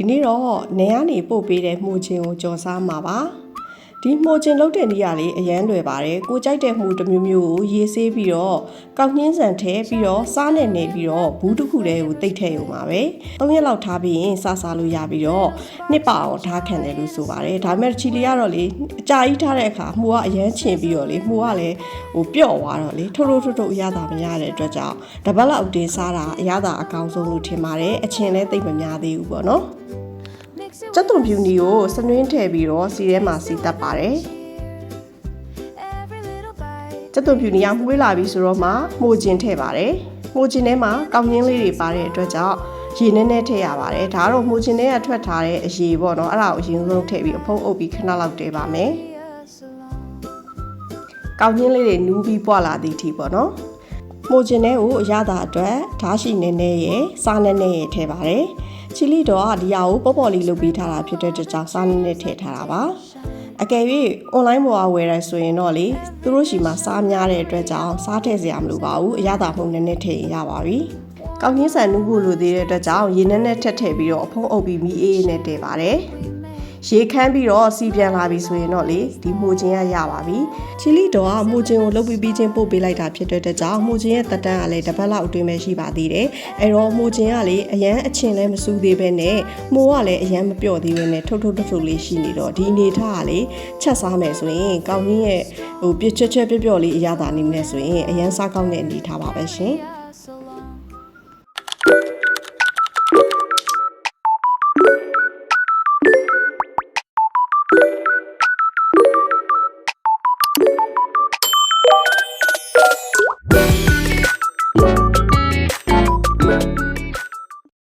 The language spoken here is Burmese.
ဒီနေ့တော့နေကနေပို့ပေးတဲ့မှုချင်းကိုကြော်စားမှာပါ ဒီမှုချင်းလုတ်တဲ့နေရာလေးအရန်လွယ်ပါတယ်ကိုကြိုက်တဲ့မှုတစ်မျိုးမျိုးကိုရေးဆေးပြီးတော့ကောက်နှင်းဆန်ထဲပြီးတော့စားနဲ့နေပြီးတော့ဘူးတစ်ခုတည်းကိုတိတ်ထည့်ရုံပါပဲ၃ရက်လောက်ထားပြီးရင်စားစားလို့ရပြီးတော့နှစ်ပါအောင်ထားခံတယ်လို့ဆိုပါတယ်ဒါပေမဲ့ချီလီကတော့လေအကြာကြီးထားတဲ့အခါမှုကအရန်ချင်ပြီးတော့လေမှုကလည်းဟိုပျော့သွားတော့လေထိုးထိုးထိုးထိုးအရသာမရတဲ့အတွက်ကြောင့်တပတ်လောက်တင်စားတာအရသာအကောင်းဆုံးလို့ထင်ပါတယ်အချင်းလည်းသိပ်မများသေးဘူးပေါ့နော် ကျက်သွန်ဖြူနီကိုစနွင်းထည့်ပြီးတော့စီထဲမှာစီတက်ပါတယ်ကျက်သွန်ဖြူနီကမှုေးလာပြီဆိုတော့မှမှုကျင်ထည့်ပါတယ်မှုကျင်ထဲမှာကောင်းရင်းလေးတွေပါတဲ့အတွက်ကြောင့်ရေနည်းနည်းထည့်ရပါတယ်ဒါကတော့မှုကျင်ထဲကထွက်ထားတဲ့အရေပေါ့နော်အဲ့ဒါကိုအရင်ဆုံးထည့်ပြီးအဖုံးအုပ်ပြီးခဏလောက်တည်ပါမယ်ကောင်းရင်းလေးတွေနူးပြီးပွာလာသည့်အထိပေါ့နော်မိုကျင်တဲ့ကိုအရသာအတွက်ဓာတ်ရှိနေနေရယ်စားနေနေရယ်ထည့်ပါတယ် ချီလီတော့ဒီဟာကိုပေါ့ပေါ့လေးလုပ်ပေးထားတာဖြစ်တဲ့အတွက်ကြောင့်စားနေနေထည့်ထားတာပါအကယ်၍ online ပေါ်ကဝယ်ရဆိုရင်တော့လေသူတို့ရှိမှာစားများတဲ့အတွက်ကြောင့်စားထည့်စရာမလိုပါဘူးအရသာမှုနည်းနည်းထည့်ရင်ရပါပြီကောင်းကြီးဆန်နူးဖို့လိုသေးတဲ့အတွက်ကြောင့်ရေနည်းနည်းထက်ထည့်ပြီးတော့အဖုံးအုပ်ပြီးမီးအေးအေးနဲ့တည်ပါတယ် ရေခမ်းပြီးတော့စီပြန်လာပြီဆိုရင်တော့လေဒီမှုချင်းရရပါပြီချီလီတော့ကမှုချင်းကိုလုတ်ပြီးပြီးချင်းပို့ပေးလိုက်တာဖြစ်တဲ့အတွက်ကြောင့်မှုချင်းရဲ့တက်တန်းကလည်းတစ်ပတ်လောက်အတွင်းပဲရှိပါသေးတယ်အဲတော့မှုချင်းကလေအရန်အချင်းလည်းမစူးသေးပဲနဲ့မှုကလည်းအရန်မပြော့သေးပဲနဲ့ထုတ်ထုတ်ထုတ်ထုတ်လေးရှိနေတော့ဒီအနေထားကလေချက်စားမယ်ဆိုရင်ကောင်းကြီးရဲ့ဟိုပြစ်ချက်ချက်ပြပြော့ပြလေးအရသာနေနေဆိုရင်အရန်စားကောင်းတဲ့အနေထားပါပဲရှင်